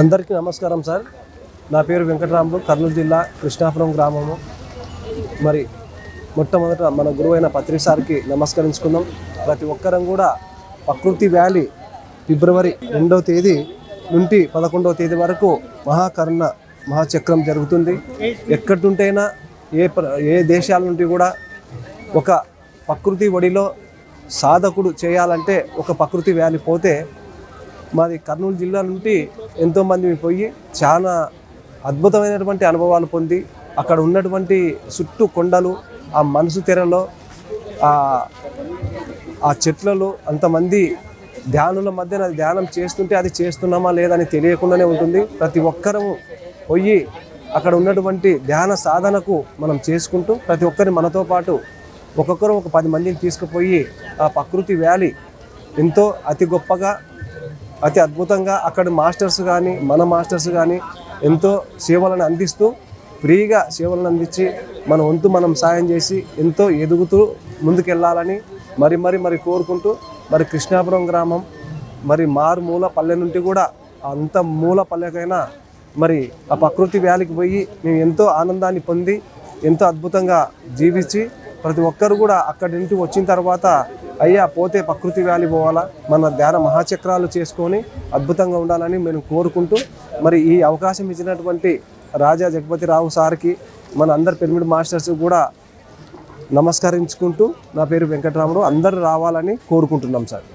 అందరికీ నమస్కారం సార్. నా పేరు వెంకటరాములు కర్నూలు జిల్లా కృష్ణాపురం గ్రామము. మరి మొట్టమొదట మన గురువైన పత్రి సార్కి నమస్కరించుకుందాం. ప్రతి ఒక్కరం కూడా ప్రకృతి వ్యాలీ ఫిబ్రవరి రెండవ తేదీ నుండి పదకొండవ తేదీ వరకు మహాకరుణ మహాచక్రం జరుగుతుంది. ఎక్కడుంటైనా ఏ ప్ర ఏ దేశాల నుండి కూడా ఒక ప్రకృతి ఒడిలో సాధకుడు చేయాలంటే ఒక ప్రకృతి వ్యాలీ పోతే మాది కర్నూలు జిల్లా నుండి ఎంతోమంది పోయి చాలా అద్భుతమైనటువంటి అనుభవాలు పొంది అక్కడ ఉన్నటువంటి చుట్టూ కొండలు ఆ మనసు తెరలో ఆ చెట్లలో అంతమంది ధ్యానుల మధ్యన అది ధ్యానం చేస్తుంటే అది చేస్తున్నామా లేదని తెలియకుండానే ఉంటుంది. ప్రతి ఒక్కరము పోయి అక్కడ ఉన్నటువంటి ధ్యాన సాధనకు మనం చేసుకుంటూ ప్రతి ఒక్కరి మనతో పాటు ఒక్కొక్కరు ఒక పది మందిని తీసుకుపోయి ఆ ప్రకృతి వ్యాలీ ఎంతో అతి గొప్పగా అతి అద్భుతంగా అక్కడ మాస్టర్స్ కానీ మన మాస్టర్స్ కానీ ఎంతో సేవలను అందిస్తూ ఫ్రీగా సేవలను అందించి మన వంతు మనం సాయం చేసి ఎంతో ఎదుగుతూ ముందుకెళ్ళాలని మరి మరి మరి కోరుకుంటూ మరి కృష్ణాపురం గ్రామం మరి మారుమూల పల్లె నుండి కూడా అంత మూల పల్లెకైనా మరి ఆ ప్రకృతి వ్యాలికి పోయి మేము ఎంతో ఆనందాన్ని పొంది ఎంతో అద్భుతంగా జీవించి ప్రతి ఒక్కరు కూడా అక్కడి నుంచి వచ్చిన తర్వాత అయ్యా పోతే ప్రకృతి వ్యాలీ పోవాలా? మన ధ్యాన మహాచక్రాలు చేసుకొని అద్భుతంగా ఉండాలని మేము కోరుకుంటూ మరి ఈ అవకాశం ఇచ్చినటువంటి రాజా జగపతి రావు సార్కి మన అందరి పిరమిడ్ మాస్టర్స్ కూడా నమస్కరించుకుంటూ నా పేరు వెంకటరాముడు. అందరూ రావాలని కోరుకుంటున్నాం సార్.